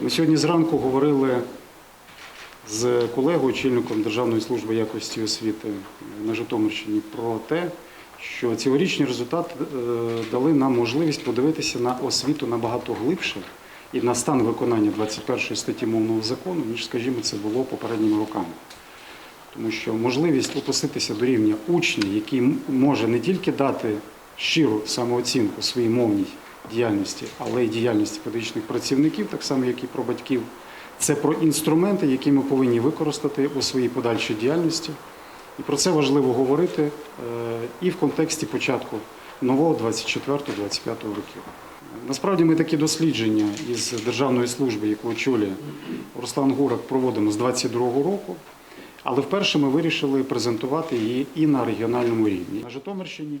Ми сьогодні зранку говорили з колегою, очільником Державної служби якості освіти на Житомирщині про те, що цьогорічні результати е, дали нам можливість подивитися на освіту набагато глибше і на стан виконання 21 статті мовного закону, ніж, скажімо, це було попередніми роками. Тому що можливість опуститися до рівня учня, який може не тільки дати щиру самооцінку своїй мовній діяльності, але й діяльності педагогічних працівників, так само як і про батьків, це про інструменти, які ми повинні використати у своїй подальшій діяльності. І про це важливо говорити е, і в контексті початку нового 24-25 років. Насправді ми такі дослідження із державної служби, яку очолює Руслан Гурак, проводимо з 22-го року. Але вперше ми вирішили презентувати її і на регіональному рівні. На Житомирщині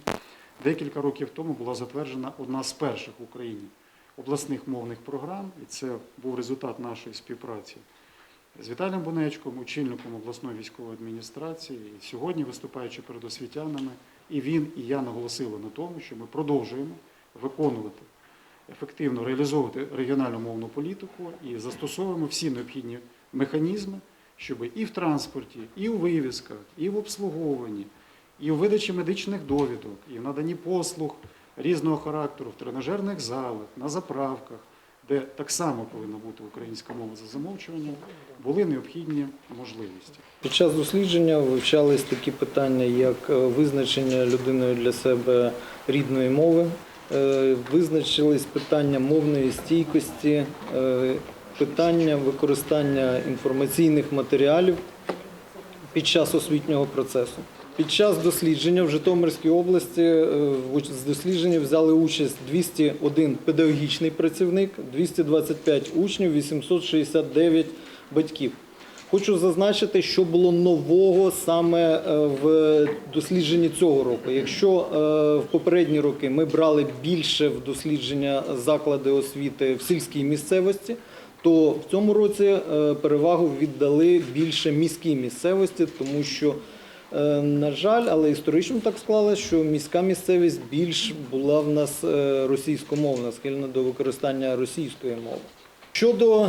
декілька років тому була затверджена одна з перших в Україні обласних мовних програм, і це був результат нашої співпраці з Віталієм Бунечком, очільником обласної військової адміністрації. І сьогодні, виступаючи перед освітянами, і він, і я наголосили на тому, що ми продовжуємо виконувати ефективно реалізовувати регіональну мовну політику і застосовуємо всі необхідні механізми, щоб і в транспорті, і у вивісках, і в обслуговуванні, і у видачі медичних довідок, і в наданні послуг різного характеру в тренажерних залах, на заправках, де так само повинна бути українська мова за замовчуванням, були необхідні можливості. Під час дослідження вивчались такі питання, як е, визначення людиною для себе рідної мови, е, визначились питання мовної стійкості, е, питання використання інформаційних матеріалів під час освітнього процесу. Під час дослідження в Житомирській області е, з дослідження взяли участь 201 педагогічний працівник, 225 учнів, 869 батьків. Хочу зазначити, що було нового саме е, в дослідженні цього року. Якщо е, в попередні роки ми брали більше в дослідження заклади освіти в сільській місцевості, то в цьому році е, перевагу віддали більше міській місцевості, тому що, е, на жаль, але історично так склалося, що міська місцевість більш була в нас е, російськомовна, схильна до використання російської мови. Щодо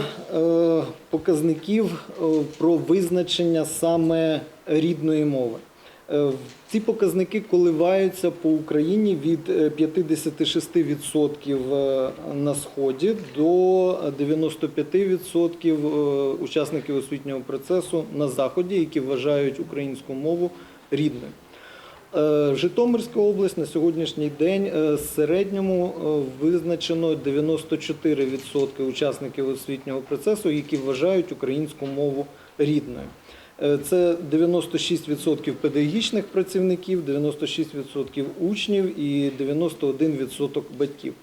показників про визначення саме рідної мови. Е, ці показники коливаються по Україні від е, 56% е, на сході до 95% е, учасників освітнього процесу на заході, які вважають українську мову рідною. Е, Житомирська область на сьогоднішній день е, в середньому е, визначено 94% учасників освітнього процесу, які вважають українську мову рідною. Е, Це 96% педагогічних працівників, 96% учнів і 91% батьків.